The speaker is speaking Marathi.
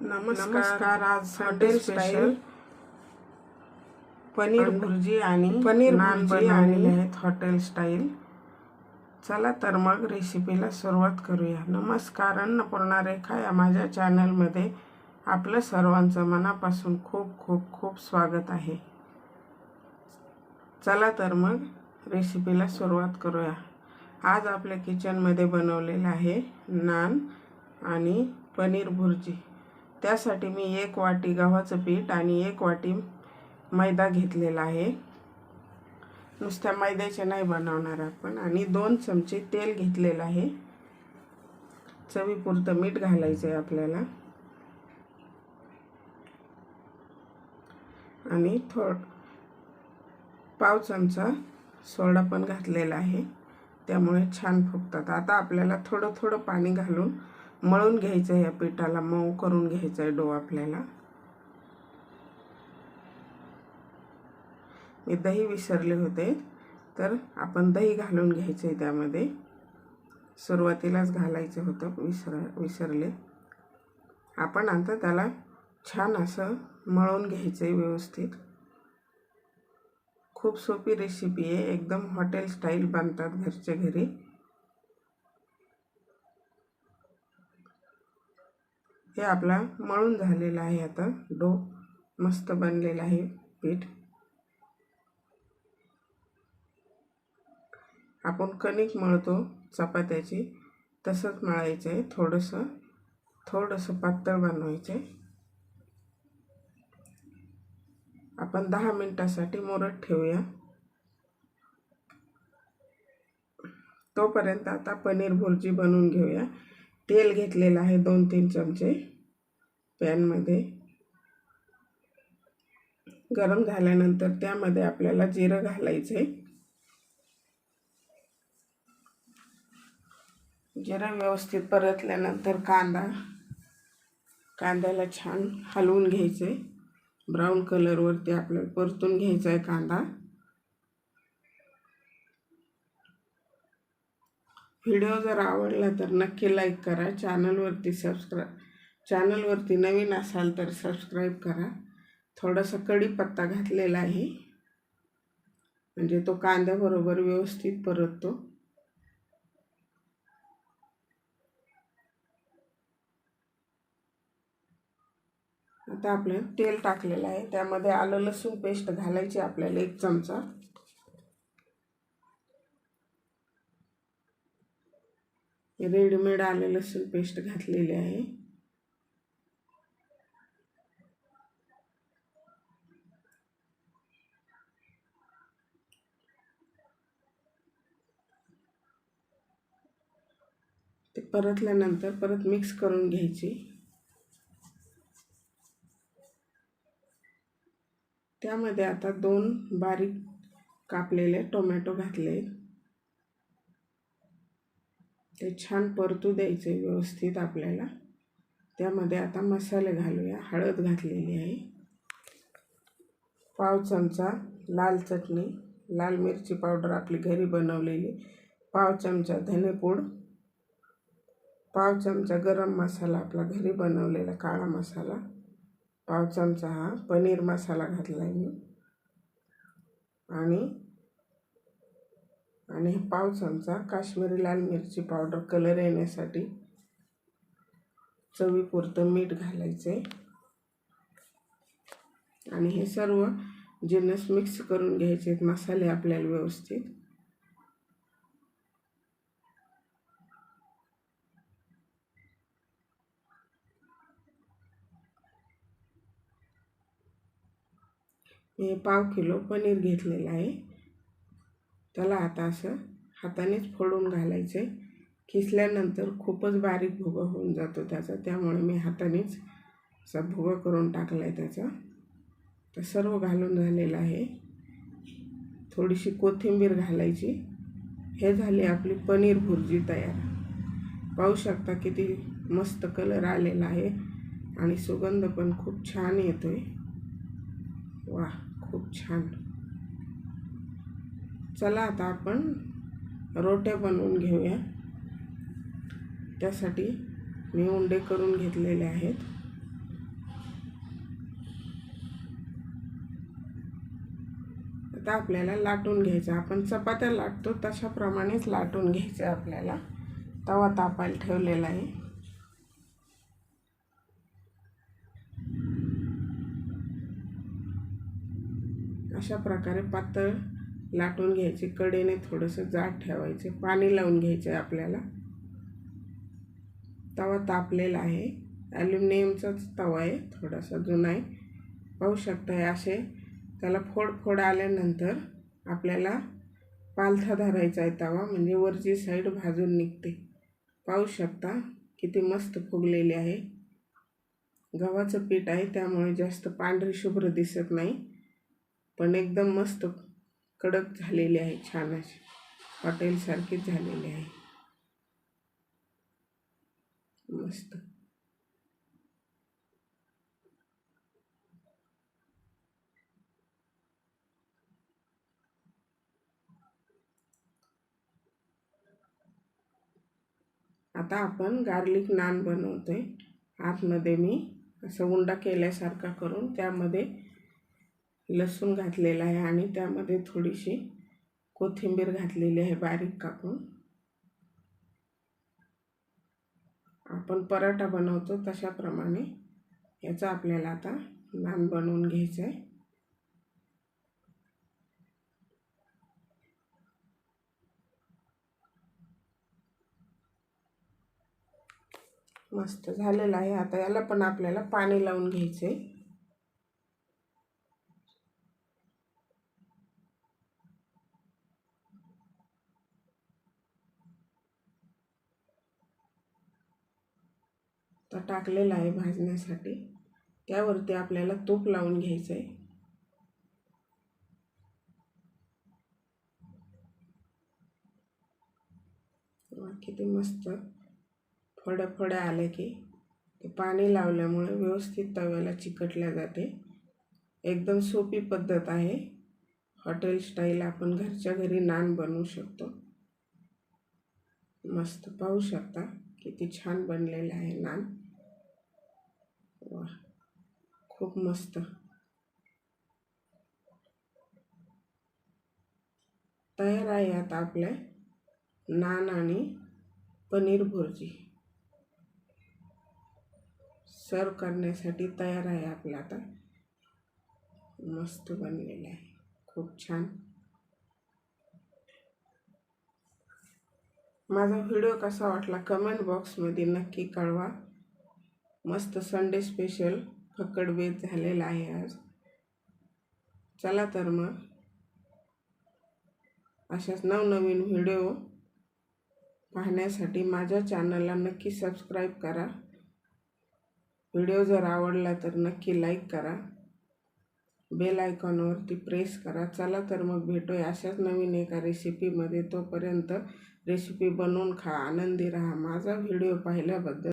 नमस्कार आज हॉटेल स्टाईल. पनीर भुर्जी आणि पनीर नान भुर्जी बनवलेले आणि- आहेत हॉटेल स्टाईल. चला तर मग रेसिपीला सुरुवात करूया. नमस्कार अन्नपूर्णा रेखा या माझ्या चॅनलमध्ये आपलं सर्वांचं मनापासून खूप खूप खूप स्वागत आहे. चला तर मग रेसिपीला सुरुवात करूया. आज आपल्या किचनमध्ये बनवलेलं आहे नान आणि पनीर भुर्जी. त्यासाठी मी एक वाटी गव्हाचं पीठ आणि एक वाटी मैदा घेतलेला आहे. नुसत्या मैद्याचे नाही बनवणार आपण. आणि दोन चमचे तेल घेतलेलं आहे. चवीपुरतं मीठ घालायचं आहे आपल्याला. आणि थोड पाव चमचा सोडा पण घातलेला आहे. त्यामुळे छान फुगतात. आता आपल्याला थोडं थोडं पाणी घालून मळून घ्यायचं आहे या पिठाला मऊ करून घ्यायचा आहे डो आपल्याला. मी दही विसरले होते तर आपण दही घालून घ्यायचं आहे त्यामध्ये. सुरुवातीलाच घालायचं होतं विसर विसरले. आपण आता त्याला छान असं मळून घ्यायचं आहे व्यवस्थित. खूप सोपी रेसिपी आहे एकदम हॉटेल स्टाईल बनतात घरच्या घरी. हे आपला मळून झालेला आहे आता. डो मस्त बनलेला आहे पीठ. आपण कणिक मळतो चपात्याची. तसंच मळायचं आहे. थोडंसं थोडंसं पातळ बनवायचं आहे. आपण दहा मिनटासाठी मोरत ठेवूया. तोपर्यंत आता पनीर भुर्जी बनवून घेऊया. तेल घेतलेलं आहे दोन तीन चमचे पॅनमध्ये. गरम झाल्यानंतर त्यामध्ये आपल्याला जिरं घालायचं आहे जिरं व्यवस्थित परतल्यानंतर कांदा कांद्याला छान हलवून घ्यायचं ब्राऊन कलरवरती आपल्याला परतून घ्यायचा आहे कांदा. व्हिडिओ जर आवडला तर नक्की लाईक करा. चॅनलवरती सबस्क्राईब चॅनलवरती नवीन असाल तर सबस्क्राईब करा. थोडासा कढीपत्ता घातलेला आहे. म्हणजे तो कांद्याबरोबर व्यवस्थित परततो. आता आपलं तेल टाकलेलं आहे. त्यामध्ये आलं लसूण पेस्ट घालायची आपल्याला एक चमचा. रेडीमेड आले लसूण पेस्ट घातलेली आहे. ते परतल्यानंतर परत मिक्स करून घ्यायची. त्यामध्ये आता दोन बारीक कापलेले टोमॅटो घातले ते छान परतू द्यायचे व्यवस्थित आपल्याला. त्यामध्ये आता मसाले घालूया. हळद घातलेली आहे. पाव चमचा लाल चटणी. लाल मिरची पावडर आपली घरी बनवलेली. पाव चमचा धनेपूड. पाव चमचा गरम मसाला आपला घरी बनवलेला काळा मसाला. पाव चमचा हा पनीर मसाला घातला आहे मी. आणि आणि पाव चमचा काश्मीरी लाल मिरची पावडर कलर येण्यासाठी चवीपुरतं मीठ घालायचे आणि हे सर्व जिन्नस मिक्स करून घ्यायचे मसाले आपल्याला व्यवस्थित. मी पाव किलो पनीर घेतलेलं आहे. त्याला आता असं हातानेच फोडून घालायचं आहे खिसल्यानंतर खूपच बारीक भुगा होऊन जातो त्याचा. त्यामुळे मी हातानेच असा भुगा करून टाकला आहे त्याचा. तर सर्व घालून झालेलं आहे. थोडीशी कोथिंबीर घालायची. हे झाली आपली पनीर भुर्जी तयार. पाहू शकता किती मस्त कलर आलेला आहे आणि सुगंध पण खूप छान येतो आहे वा खूप छान. चला आता आपण रोटे बनवून घेऊया. त्यासाठी मी उंडे करून घेतलेले आहेत. आता आपल्याला लाटून घ्यायचं. आपण चपात्या लाटतो तशाप्रमाणेच लाटून घ्यायचं आपल्याला. तवा तापायला ठेवलेला आहे. अशा प्रकारे पातळ लाटून घ्यायचे कडेने थोडंसं जाड ठेवायचे पाणी लावून घ्यायचं आहे आपल्याला. तवा तापलेला आहे. ॲल्युमिनियमचाच तवा आहे थोडासा जुना आहे. पाहू शकता हे असे त्याला फोड फोड आल्यानंतर आपल्याला पालथा धरायचा आहे तवा म्हणजे वरची साईड भाजून निघते. पाहू शकता किती मस्त फुगलेली आहे. गव्हाचं पीठ आहे त्यामुळे जास्त पांढरी शुभ्र दिसत नाही पण एकदम मस्त कडक झालेली आहे छान अशी. हॉटेलसारखीच झालेली आहे. मस्त. आता आपण गार्लिक नान बनवतोय. आतमध्ये मी असं उंडा केल्यासारखा करून त्यामध्ये लसूण घातलेला आहे आणि त्यामध्ये थोडीशी कोथिंबीर घातलेली आहे बारीक कापून. आपण पराठा बनवतो तशाप्रमाणे. याचा आपल्याला आता नान बनवून घ्यायचं आहे. मस्त झालेलं आहे. आता याला पण आपल्याला पाणी लावून घ्यायचं आहे. आता टाकलेला आहे भाजण्यासाठी. त्यावरती आपल्याला तूप लावून घ्यायचं आहे किती मस्त. फळं फळं आले की. ते पाणी लावल्यामुळे व्यवस्थित तव्याला चिकटल्या जाते. एकदम सोपी पद्धत आहे. हॉटेल स्टाईल आपण घरच्या घरी नान बनवू शकतो. मस्त पाहू शकता. किती छान बनलेलं आहे नान. वा खूप मस्त. तयार आहे आता आपल्या नान आणि पनीर भुर्जी. सर्व करण्यासाठी तयार आहे आपला आता. मस्त बनलेलं आहे खूप छान. माझा व्हिडिओ कसा वाटला कमेंट बॉक्समध्ये नक्की कळवा. मस्त संडे स्पेशल फक्कड बेत झालेला आहे आज. चला तर मग अशाच नवनवीन व्हिडिओ पाहण्यासाठी माझ्या चॅनलला नक्की सबस्क्राईब करा. व्हिडिओ जर आवडला तर नक्की लाईक करा. बेल आयकॉनवरती प्रेस करा. चला तर मग भेटूया अशाच नवीन एका रेसिपीमध्ये तोपर्यंत रेसिपी बनवून खा. आनंदी राहा. माझा व्हिडिओ पाहिल्याबद्दल